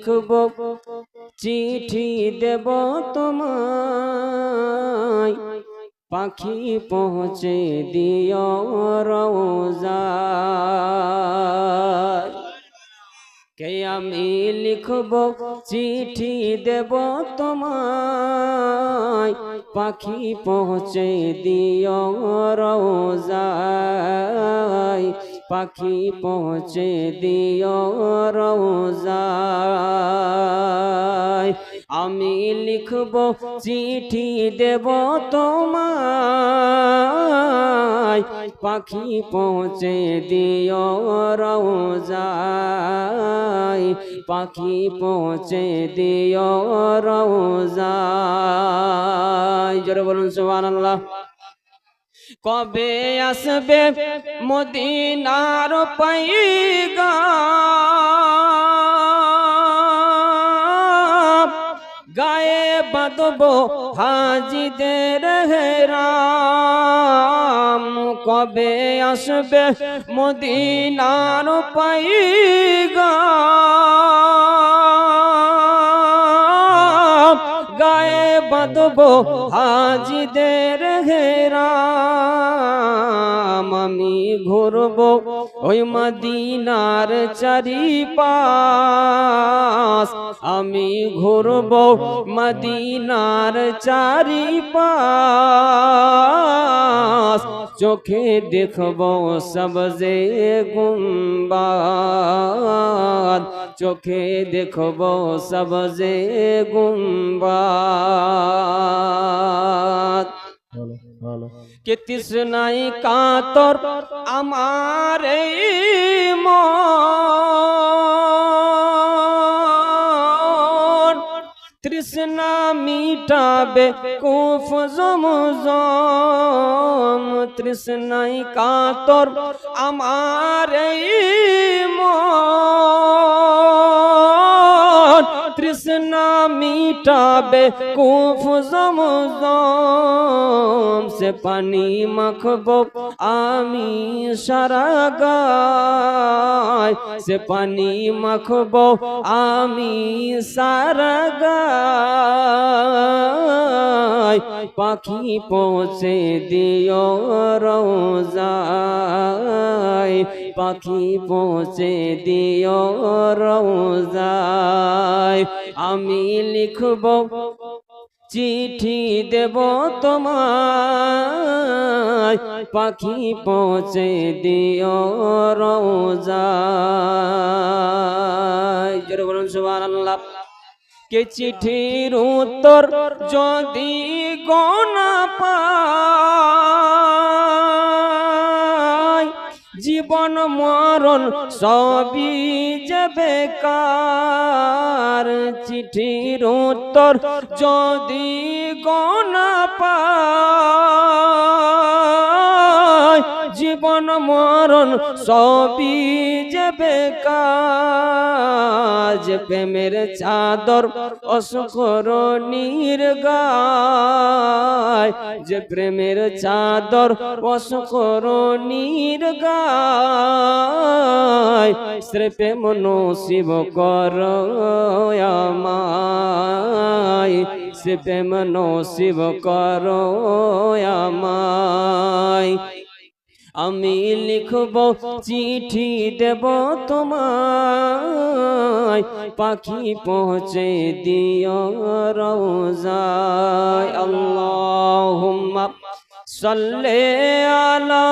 লিখব। চিঠি দেব তোমায়। পাখি পৌঁছে দিও রোজা কে আমি লিখব, চিঠি দেব তোমায়। পাখি পৌঁছে দিও রোজায়। পাখি পৌঁছে দিও রোজায়। আমি লিখব চিঠি দেব তোমায়। পাখি পৌঁছে দিও রোজায়। পাখি পৌঁছে দিও রোজায়। জোরে বলুন, সুবহানাল্লাহ। কবে আসবে মদিনার পাইগা গায়ে বাঁধব হাজিদের হেরাম। কবে আসবে মদিনার পাইগা বাঁধব হাজিদের হেরাম। আমি ঘুরব ওই মদিনার চারি পাশ আমি ঘুরব মদিনার চারি পাশ চোখে দেখব সবজে গুম্বাদ চোখে দেখব সবজে গুম্বাদ। কে তৃষ্ণাই কাতর আমার তৃষ্ণা মিটাবে কুফ জমজম। তৃষ্ণাই কাতর আমার মন। তৃষ্ণা মিটাবে কুফ জমজম, সে পানি মাখব আমি সারা গায়। সে পানি মাখব আমি সারা গায়। পাখি পৌঁছে দিও রোজায়। পাখি পৌঁছে দিও রোজায়। আমি লিখব চিঠি দেব তোমায়। পাখি পৌঁছে দিও জোরে বলুন, সুবহানাল্লাহ। কে চিঠির উত্তর যদি গনা পাই জীবন মরণ সবই যে বেকার। চিঠির উত্তর যদি গনা পাই জীবন মরণ সবই যে বেকার, যে প্রেমের চাদর অসকর নির্গায় যে প্রেমের চাদর অসকর নির্গায় শ্রে প্রেম নসিব কর আমায় সে প্রেম নসিব কর আমি লিখব চিঠি দেব তোমায়। পাখি পৌঁছে দিও রোজায়। আল্লাহ সাল্লে আলা